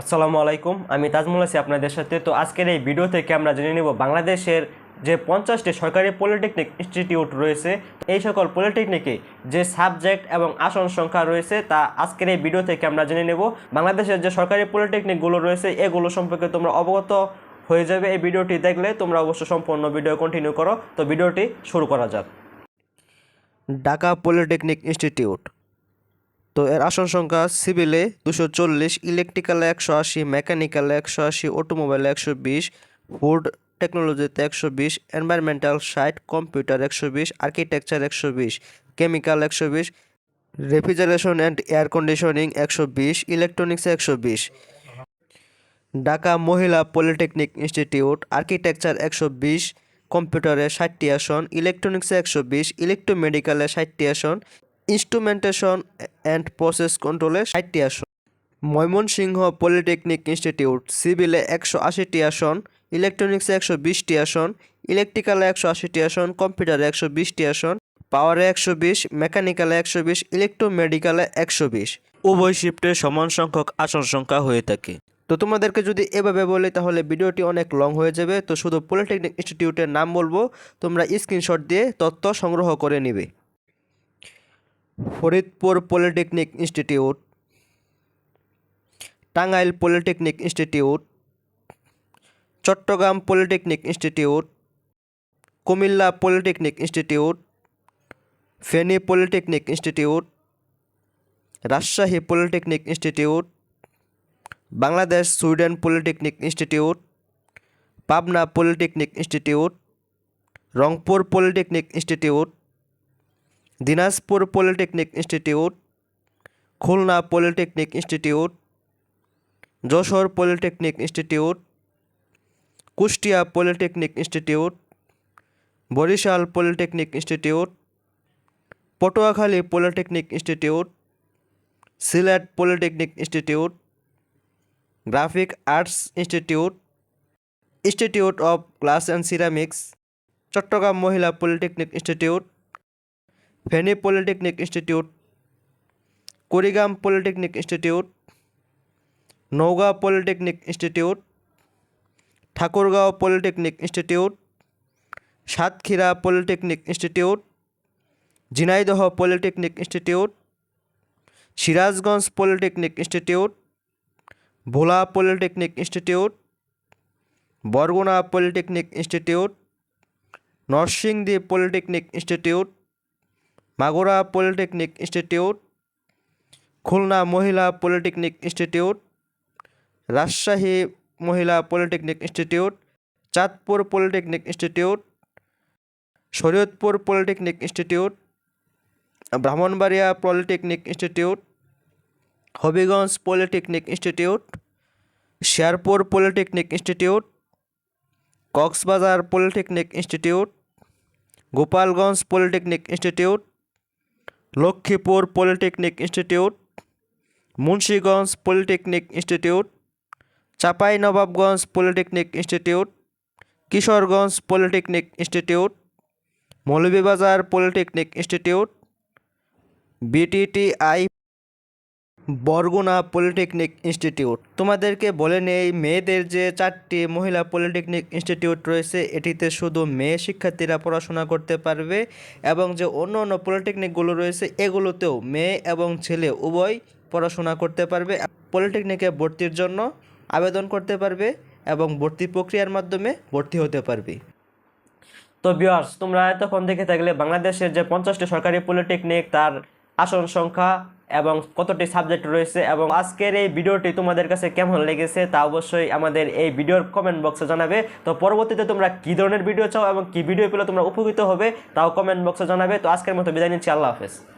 আসসালামু আলাইকুম, আমি তাজমুল আছি আপনাদের সাথে। তো আজকের এই ভিডিও থেকে আমরা জেনে নেব বাংলাদেশের যে পঞ্চাশটি সরকারি পলিটেকনিক ইনস্টিটিউট রয়েছে, এই সকল পলিটেকনিকে যে সাবজেক্ট এবং আসন সংখ্যা রয়েছে, তা আজকের এই ভিডিও থেকে আমরা জেনে নেব। বাংলাদেশের যে সরকারি পলিটেকনিকগুলো রয়েছে, এগুলো সম্পর্কে তোমরা অবগত হয়ে যাবে। এই ভিডিওটি দেখলে তোমরা অবশ্য সম্পূর্ণ ভিডিও কন্টিনিউ করো। তো ভিডিওটি শুরু করা যাক। ঢাকা পলিটেকনিক ইনস্টিটিউট তো এর আসন সংখ্যা সিভিলে দুশো চল্লিশ, ইলেকট্রিক্যালে একশো আশি, মেকানিক্যালে একশো আশি, অটোমোবাইলে একশো বিশ, ফুড টেকনোলজিতে একশো বিশ, এনভায়রনমেন্টাল সাইট, কম্পিউটার একশো বিশ, আর্কিটেকচার একশো বিশ, কেমিক্যাল একশো বিশ, রেফ্রিজারেশন অ্যান্ড এয়ার কন্ডিশনিং একশো বিশ, ইলেকট্রনিক্স একশো বিশ। ঢাকা মহিলা পলিটেকনিক ইনস্টিটিউট, আর্কিটেকচার একশো বিশ, কম্পিউটারে ষাটটি আসন, ইলেকট্রনিক্সে একশো বিশ, ইলেকট্রোমেডিক্যালে ষাটটি আসন ইনস্ট্রুমেন্টেশন অ্যান্ড প্রসেস কন্ট্রোলে ষাটটি আসন। ময়মনসিংহ পলিটেকনিক ইনস্টিটিউট, সিভিলে একশো আশিটি আসন, ইলেকট্রনিক্সে একশো বিশটি আসন, ইলেকট্রিক্যালে একশো আশিটি আসন, কম্পিউটারে একশো বিশটি আসন, পাওয়ারে একশো বিশ, মেকানিক্যালে একশো বিশ, ইলেকট্রোমেডিক্যালে একশো বিশ। উভয় শিফটে সমান সংখ্যক আসন সংখ্যা হয়ে থাকে। তো তোমাদেরকে যদি এভাবে বলি, তাহলে ভিডিওটি অনেক লং হয়ে যাবে। তো শুধু পলিটেকনিক ইনস্টিটিউটের নাম বলব, তোমরা স্ক্রিনশট দিয়ে তথ্য সংগ্রহ করে নিবে। Faridpur polytechnic institute, Tangail polytechnic institute, Chattogram polytechnic institute, Comilla polytechnic institute, Feni polytechnic institute, Rajshahi polytechnic institute, Bangladesh Sweden polytechnic institute, Pabna polytechnic institute, Rangpur polytechnic institute Dinajpur polytechnic institute, Khulna polytechnic institute, Jessore polytechnic institute, Kushtia polytechnic institute, Barisal polytechnic institute, Patuakhali polytechnic institute, Sylhet polytechnic institute, graphic arts institute institute of glass and ceramics, Chattogram মহিলা polytechnic institute Feni polytechnic institute Kurigram polytechnic institute Naogaon polytechnic institute Thakurgaon polytechnic institute Satkhira polytechnic institute Jhenaidah polytechnic institute Sirajganj polytechnic institute Bhola polytechnic institute Barguna polytechnic institute Narsingdi polytechnic institute Magura polytechnic institute Khulna মহিলা polytechnic institute Rajshahi মহিলা polytechnic institute Chandpur polytechnic institute Shariatpur polytechnic institute Brahmanbaria polytechnic institute Habiganj polytechnic institute Sherpur polytechnic institute Cox's Bazar polytechnic institute Gopalganj polytechnic institute Lakshmipur polytechnic institute, Munshiganj polytechnic institute, Chapainawabganj polytechnic institute, Kishoreganj polytechnic institute, Moulvibazar polytechnic institute, BTTI Barguna polytechnic institute. তোমাদেরকে বলে নেই, মেয়েদের যে চারটি মহিলা polytechnic institute রয়েছে, এটিতে শুধু মেয়ে শিক্ষার্থীরা পড়াশোনা করতে পারবে এবং যে অন্য অন্য পলিটেকনিকগুলো রয়েছে, এগুলোতেও মেয়ে এবং ছেলে উভয় পড়াশোনা করতে পারবে। পলিটেকনিকে ভর্তির জন্য আবেদন করতে পারবে এবং ভর্তি প্রক্রিয়ার মাধ্যমে ভর্তি হতে পারবে। তো বিয়ার্স তোমরা এতক্ষণ দেখে থাকলে বাংলাদেশের যে পঞ্চাশটি সরকারি পলিটেকনিক, তার আসন সংখ্যা এবং কতটি সাবজেক্ট রয়েছে এবং আজকের এই ভিডিওটি তোমাদের কাছে কেমন লেগেছে তা অবশ্যই আমাদের এই ভিডিওর কমেন্ট বক্সে জানাবে। তো পরবর্তীতে তোমরা কী ধরনের ভিডিও চাও এবং কী ভিডিও পেলে তোমরা উপকৃত হবে, তাও কমেন্ট বক্সে জানাবে। তো আজকের মতো বিদায় নিচ্ছি, আল্লাহ হাফেজ।